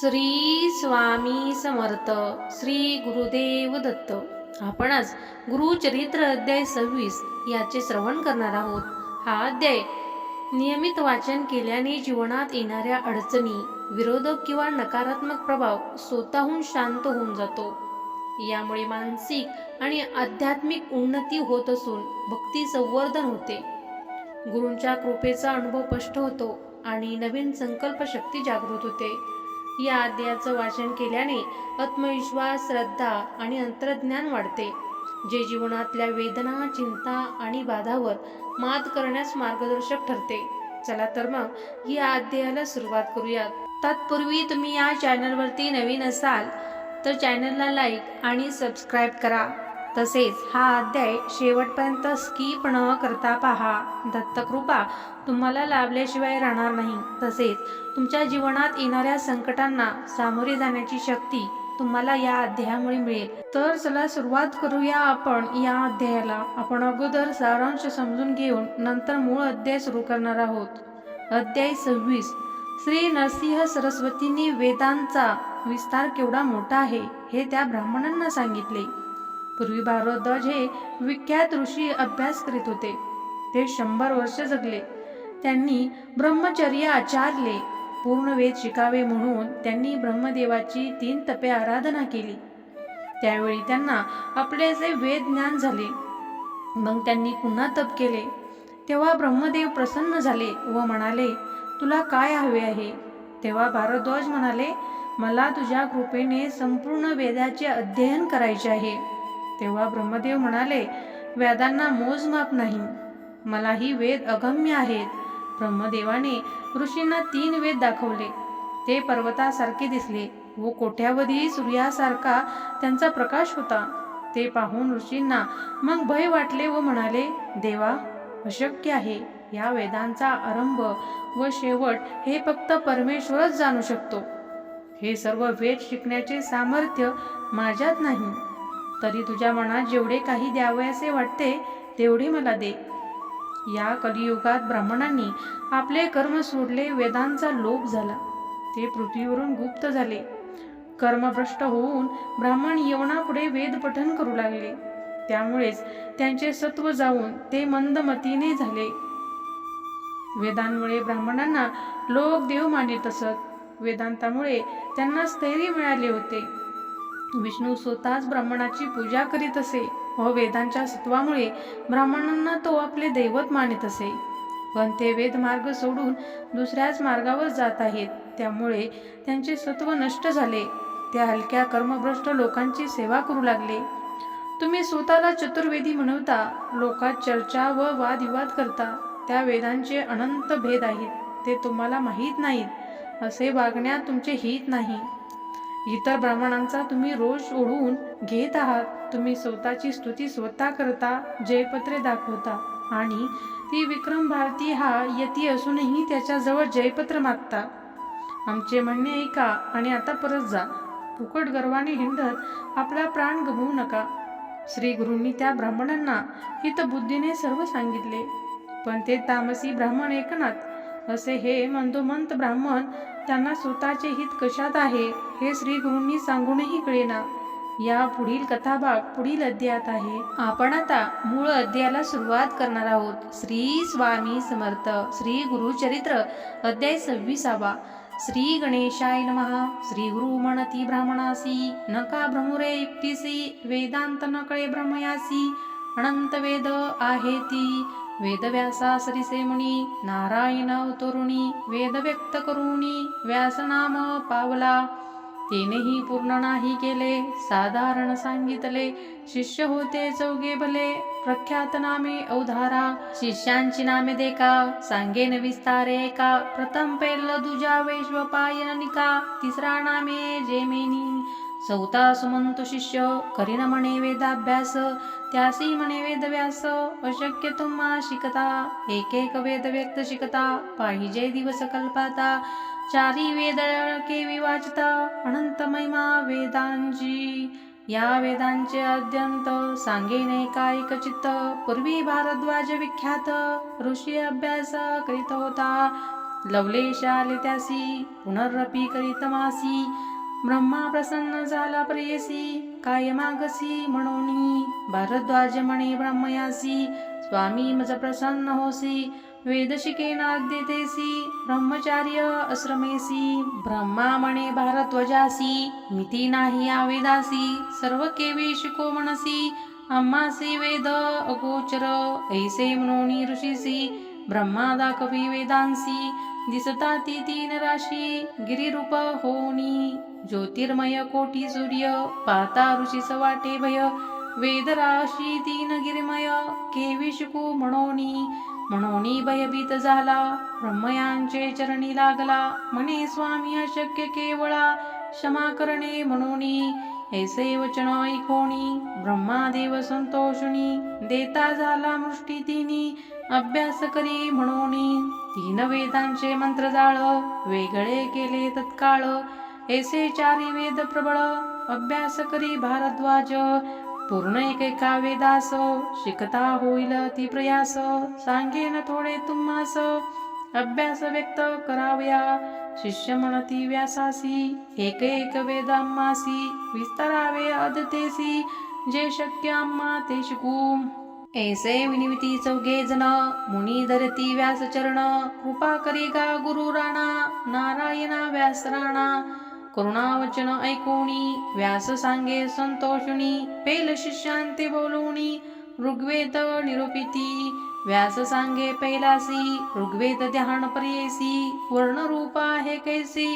श्री स्वामी समर्थ श्री गुरुदेव दत्त. आपण आज गुरुचरित्र अध्याय सव्वीस याचे श्रवण करणार आहोत. हा अध्याय नियमित वाचन केल्याने जीवनात येणाऱ्या अडचणी विरोधक किंवा नकारात्मक प्रभाव स्वतःहून शांत होऊन जातो. यामुळे मानसिक आणि आध्यात्मिक उन्नती होत असून भक्ती संवर्धन होते. गुरूंच्या कृपेचा अनुभव स्पष्ट होतो आणि नवीन संकल्प शक्ती जागृत होते. या अध्यायाचं वाचन केल्याने आत्मविश्वास श्रद्धा आणि अंतर्ज्ञान वाढते. जे जीवनातल्या वेदना चिंता आणि बाधावर मात करण्यास मार्गदर्शक ठरते. चला तर मग या अध्यायाला सुरुवात करूयात तत्पूर्वी तुम्ही या चॅनलवरती नवीन असाल तर चॅनलला लाईक आणि सबस्क्राईब करा. तसेच हा अध्याय शेवटपर्यंत स्किप न करता पहा. दत्तकृपा तुम्हाला लाभल्याशिवाय राहणार नाही. तसेच तुमच्या जीवनात येणाऱ्या संकटांना सामोरे जाण्याची शक्ती तुम्हाला या अध्यायामुळे मिळेल. तर चला सुरुवात करूया आपण या अध्यायाला. आपण अगोदर सारांश समजून घेऊन नंतर मूळ अध्याय सुरू करणार आहोत. अध्याय सव्वीस. श्री नरसिंह सरस्वतींनी वेदांचा विस्तार केवढा मोठा आहे हे त्या ब्राह्मणांना सांगितले. पूर्वी भारद्वाज हे विख्यात ऋषी अभ्यास करीत होते. ते शंभर वर्ष जगले. त्यांनी ब्रह्मचर्य आचारले. पूर्ण वेद शिकावे म्हणून त्यांनी ब्रह्मदेवाची तीन तपे आराधना केली. त्यावेळी त्यांना आपले जे वेद ज्ञान झाले. मग त्यांनी पुन्हा तप केले. तेव्हा ब्रह्मदेव प्रसन्न झाले व म्हणाले तुला काय हवे आहे? तेव्हा भारद्वाज म्हणाले मला तुझ्या कृपेने संपूर्ण वेदाचे अध्ययन करायचे आहे. तेव्हा ब्रह्मदेव म्हणाले वेदांना मोजमाप नाही. मलाही वेद अगम्य आहेत. ब्रह्मदेवाने ऋषींना तीन वेद दाखवले. ते पर्वतासारखे दिसले व कोठ्यावधी सूर्यासारखा त्यांचा प्रकाश होता. ते पाहून ऋषींना मग भय वाटले व म्हणाले देवा अशक्य आहे. या वेदांचा आरंभ व शेवट हे फक्त परमेश्वरच जाणू शकतो. हे सर्व वेद शिकण्याचे सामर्थ्य माझ्यात नाही. तरी तुझ्या मनात जेवढे काही द्यावयासे वाटते तेवढे मला दे. या कलियुगात ब्राह्मणांनी आपले कर्म सोडले वेदांचा लोप झाला. ते पृथ्वीवरून गुप्त झाले. कर्मभ्रष्ट होऊन ब्राह्मण यवनापुढे वेद पठन करू लागले. त्यामुळेच त्यांचे सत्व जाऊन ते मंदमतीने झाले. वेदांमुळे ब्राह्मणांना लोक देव मानित असत वेदांतामुळे त्यांना स्थैर्य मिळाले होते. विष्णू स्वतःच ब्राह्मणाची पूजा करीत असे व वेदांच्या सत्वामुळे ब्राह्मणांना तो आपले दैवत मानित असे. पण ते वेद मार्ग सोडून दुसऱ्याच मार्गावर जात आहेत. त्यामुळे त्यांचे सत्व नष्ट झाले. त्या हलक्या कर्मभ्रष्ट लोकांची सेवा करू लागले. तुम्ही स्वतःला चतुर्वेदी म्हणवता लोकात चर्चा व वादविवाद करता त्या वेदांचे अनंत भेद आहेत. ते तुम्हाला माहीत नाहीत. असे वागण्यात तुमचे हित नाही. इतर ब्राह्मणांचा तुम्ही रोष ओढून घेत आहात. तुम्ही स्वतःची स्तुती स्वतः करता जयपत्रे दाखवता आणि ती विक्रम भारती हा यती असूनही त्याच्याजवळ जयपत्र मागता. आमचे म्हणणे ऐका आणि आता परत जा. फुकट गर्वाने हिंडत आपला प्राण गमवू नका. श्री गुरूंनी त्या ब्राह्मणांना हितबुद्धीने सर्व सांगितले. पण ते तामसी ब्राह्मण ऐकनात असे हे मंदोमंत ब्राह्मण त्यांना स्वतःचे हित कशात आहे? हे श्री गुरूंनी सांगूनही कळेना. या पुढील कथाभाग पुढील अध्यायात आहे. आपण आता मूळ अध्यायाला सुरुवात करणार आहोत. श्री स्वामी समर्थ. श्री गुरुचरित्र. अध्याय सव्वीसावा. श्री गणेशाय महा श्री गुरु म्हणती ब्राह्मणासी. नका भ्रमुरे युक्तीसी. वेदांत नकळे ब्रह्मयासी. अनंत वेद आहे ती वेदव्यासा सरिसे मुनी नारायण अवतरुणी. वेद व्यक्त करुणी. व्यासनाम पावला. तिनेही पूर्ण नाही केले साधारण सांगितले शिष्य होते चौघे भले प्रख्यात नामे अवधारा शिष्यांची नामे देखा सांगेन विस्तारे का प्रथम पेल दुजा वैश्वपायन निका तिसरा नामे जेमेनी चौथा सुमंत शिष्य करीन म्हणे वेदाभ्यास त्यासी म्हणे वेदव्यास अशक्य तुम्हा शिकता एक एक वेद व्यक्त शिकता पाहिजे दिवस कल्पाता चारी वेद के विवाचता अनंत महिमा वेदांची. या वेदांचे अद्यंत सांगेने कायिक चित्त पूर्वी भारद्वाज विख्यात ऋषी अभ्यास करीत होता. लवलेशाले त्यासी पुनरपी करीतमासी ब्रह्मा प्रसन्न झाला प्रेयसी काय मागसी म्हणून भारद्वाज म्हणे ब्रह्मयासी स्वामी मज प्रसन्न होसी वेद शिकेनाद्यतेसी ब्रह्मचार्य आश्रमेसी. ब्रह्मा म्हणे भारद्वजासी मिती नाही आवेदासी सर्व केवी शिको म्हणसी अम्मासी वेद अगोचर ऐसे म्हणून ऋषीसी ब्रह्मा दाखवी वेदांसी. दिसता ती तीन राशी गिरिरूप होणी ज्योतिर्मय कोटी सूर्य पाता ऋषीस वाटे भय वेद राशी तीन गिरिमय केवी शिकू म्हणोनी म्हणोनी भयभीत झाला ब्रह्मयांचे चरणी लागला म्हणे स्वामी अशक्य केवळा क्षमा करणे म्हणोनी ऐसे वचन ऐकोणी ब्रह्मादेव संतोषणी देता झाला मुष्टी तिनी अभ्यास करी म्हणोनी। तीन वेदांचे मंत्र जाळ वेगळे केले तत्काळ. ऐसे चारी वेद प्रबळ अभ्यास करी भारद्वाज. पूर्ण एकेका वेदास शिकता होईल ती प्रयास. सांगेन थोडे तुम्हास अभ्यास व्यक्त करावया. शिष्य म्हणती व्यासासी एक एक वेदाम्मासी विस्तारावे अदतेसी जे शक्य आम्हा ते शिकू. ऐसे विनिविती चौघे जण मुनी धरती व्यास चरण। कृपा करी गा गुरु राणा नारायणा व्यास राणा। करुणावचन ऐकोणी व्यास सांगे संतोषणी पेल शिष्यांते बोलवणी ऋग्वेद निरूपिती। व्यास सांगे पैलासी ऋग्वेद ध्यान पर्येसी वर्णरूपा हे कैसी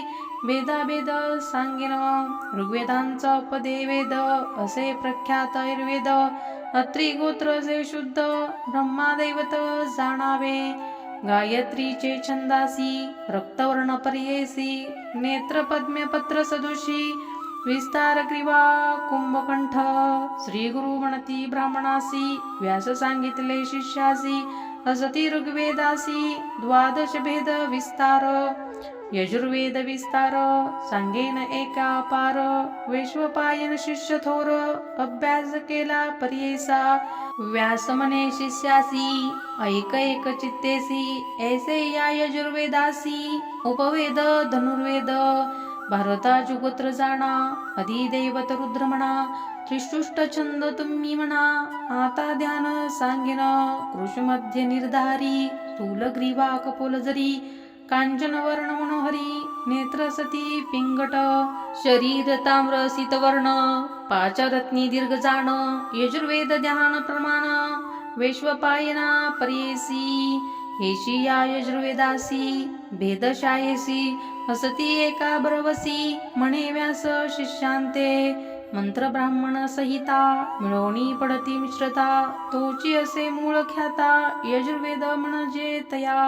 वेदाभेद सांगेन। ऋग्वेदांचा पदे वेद असे प्रख्यात आयुर्वेद। त्रिगोत्र जे शुद्ध ब्रह्मादैवत जाणावे. गायत्रीचे छंदासी रक्तवर्ण पर्येसी नेत्र पद्मे पत्र विस्तार ग्रीवा कुंभकंठ श्री गुरु म्हणती ब्राह्मणासी व्यास सांगितले शिष्यासी असती ऋग्वेदासी द्वादश भेद विस्तार. यजुर्वेद विस्तार सांगेन एका पार विश्वपायन शिष्य थोर अभ्यास केला पर्येसा. व्यास मने शिष्यासी ऐक एक चित्तेसी ऐसे या यजुर्वेदासी. उपवेद धनुर्वेद भारता जुगोत्र जाणा अधिदैवत रुद्र म्हणा त्रिष्टुष्ट छंद तुम्ही म्हणा. आता ध्यान सांगेन कृषमध्ये निर्धारी स्थूल ग्रीवा कपोल जरी कांचन वर्ण मनोहरी नेत्र सती पिंगट शरीर ताम्र सीतवर्ण पाचरत्नी दीर्घ जाण यजुर्वेद ध्यान प्रमाण वैश्वपायना पर्येसी हेशी या यजुर्वेदासी भेदशायेसी असती एका बरवसी म्हणे व्यास शिष्यांते मंत्र ब्राह्मण संहिता मिळवणी पडती मिश्रता तोची असे मूळ ख्याता यजुर्वेद म्हणजे तया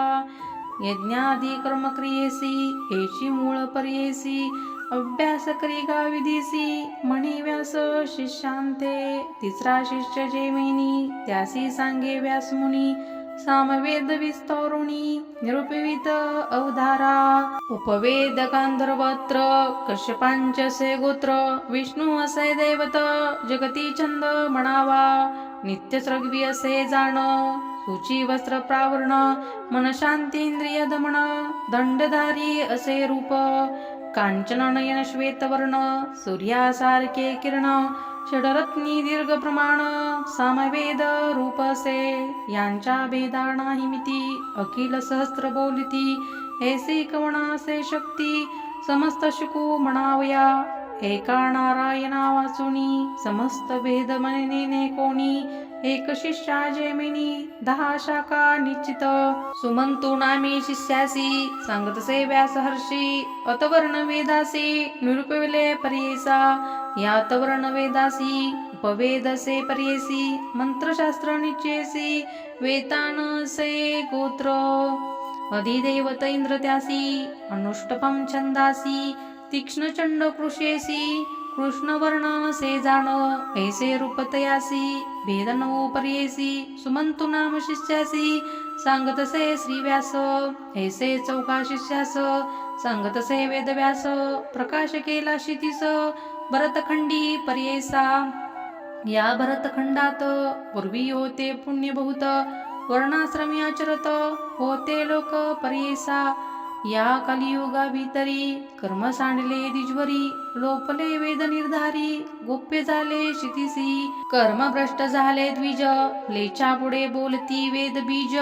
यज्ञादी कर्म क्रियेसी हेची मूळ पर्येसी अभ्यास करी गा विधीसी व्यास शिष्यांते तिसरा शिष्य जेमिनी त्यासी सांगे व्यास मुनी सामवेद विस्तरुणी निरुपवित अवधारा उपवेद गांधर्वत्र कश्यपांचसे गोत्र विष्णू असे दैवत जगती छंद म्हणावा नित्य असे जाण। सुची वस्त्र प्रावरण मन शांतींद्रिय दमन दंडधारी असे रूप कांचन नयन श्वेतवर्ण सूर्यासारखे किरण षडरत्नी दीर्घ प्रमाण सामवेद रूप असे यांच्या भेदा नाही मिती अखिल सहस्त्र बोलिती ऐसे कवणासे शक्ती समस्त शिकू म्हणावया एका नारायणा वाचुनी समस्त भेद म्हणेने कोणी एक शिष्या जेमिनी दहा शाखा निश्चित. सुमंतु नामी शिष्यासी सांगतसे व्यास हर्षी अतवर्ण वेदासी निरुपविले पर्येसा. या तवर्ण वेदासी उपवेदसे पर्येसी मंत्रशास्त्र निश्चेसी वेतानसे गोत्र. अधिदेवत इंद्र त्यासी अनुष्टपम छंदासी तीक्ष्ण चंड कृषेसी कृष्णवर्ण से जाण ऐसे रूपतयासी भेदनो पर्येसी सुमंतु नाम शिष्यासी सांगतसे श्री व्यास ऐसे चौका शिष्यास सांगतसे वेदव्यास प्रकाश केला शितीस भरतखंडी पर्येसा। या भरतखंडात पूर्वी होते पुण्यभूत वर्णाश्रमी आचरत होते लोक पर्येसा। या कलियुगा भीतरी कर्म सांडले दिजवरी लोपले वेद निर्धारी गोप्य झाले शितीसी कर्म भ्रष्ट झाले द्विज लेच्या पुढे बोलती वेद बीज.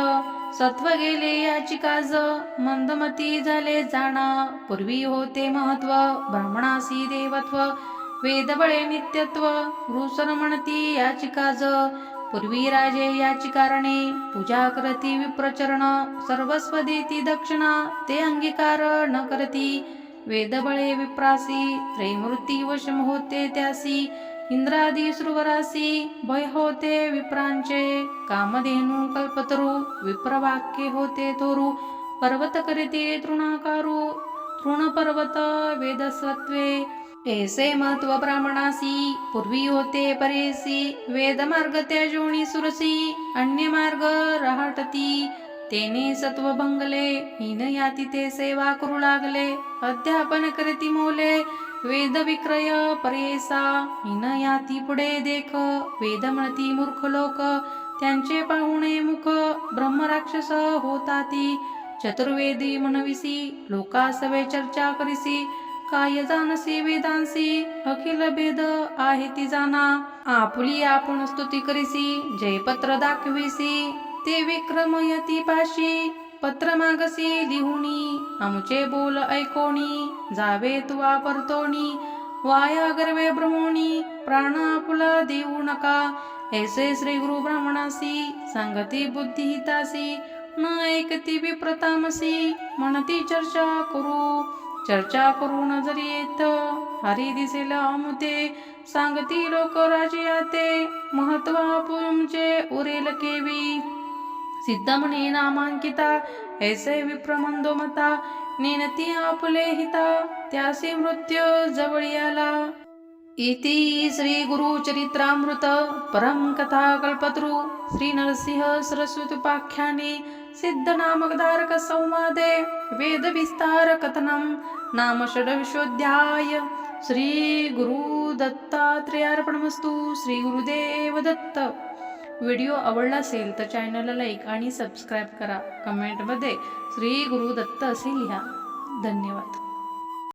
सत्व गेले याची काज मंदमती झाले जाणा. पूर्वी होते महत्त्व ब्राह्मणासी देवत्व. वेदबळे नित्यत्व रुसर म्हणती याची काज. पूर्वी राजे याची कारणे पूजा करती विप्रचरण सर्वस्व देती दक्षिणा ते अंगीकार न करती वेदबळे विप्रासी त्रैमूर्ती वशम होते त्यासी इंद्रादी सुरवरासी भय होते विप्रांचे कामधेनु कल्पतरु विप्रवाक्य होते थोरू पर्वत करीते तृणाकारू तृणपर्वत वेदसत्वे ऐसे महत्त्व ब्राह्मणासी पूर्वी होते परेसी वेद मार्ग त्याजोणी सुरसी अन्य मार्ग रहाटती तेने सत्व भंगले हिन याती ते सेवा करू लागले अध्यापन करती मोले वेद विक्रय परेसा हिन याती पुढे देख वेद म्हणती मूर्ख लोक त्यांचे पाहुणे मुख ब्रह्मराक्षस होताती चतुर्वेदी म्हणविसी लोकासवे चर्चा करिसी काय जाणसी वेदांसी? अखिल भेद आहे ती जाना आपुली आपण स्तुती करिसी जयपत्र दाखविसी. ते विक्रमयती पाशी पत्र मागसी लिहुनी. आमचे बोल ऐकोणी जावे तुवा परतोणी वाया गर्वे ब्रह्मोणी प्राण आपुला देऊ नका. ऐसे श्री गुरु ब्राह्मणासी सांगती बुद्धी हितासी. न ऐकती विप्रतामसी म्हणती चर्चा करू. चर्चा करून जरी येत हरी दिसेल अमुते सांगती लोक राजियाते महत्त्व पुमचे उरेल केवी. सिद्ध म्हणे नामांकिता ऐसे विप्रमंदो मता नेनती आपले हिता त्यासी मृत्यू जवळी आला इति श्री गुरु चरित्रामृत परम कथा कल्पतरू श्री सिद्ध नामकधारक संवादे नाम षड्विशोऽध्याय श्री श्रीगुरुदेव श्री दत्त व्हिडिओ आवडला असेल तर चॅनलला लाईक आणि सबस्क्राईब करा. कमेंटमध्ये श्री गुरुदत्त असे लिहा. धन्यवाद.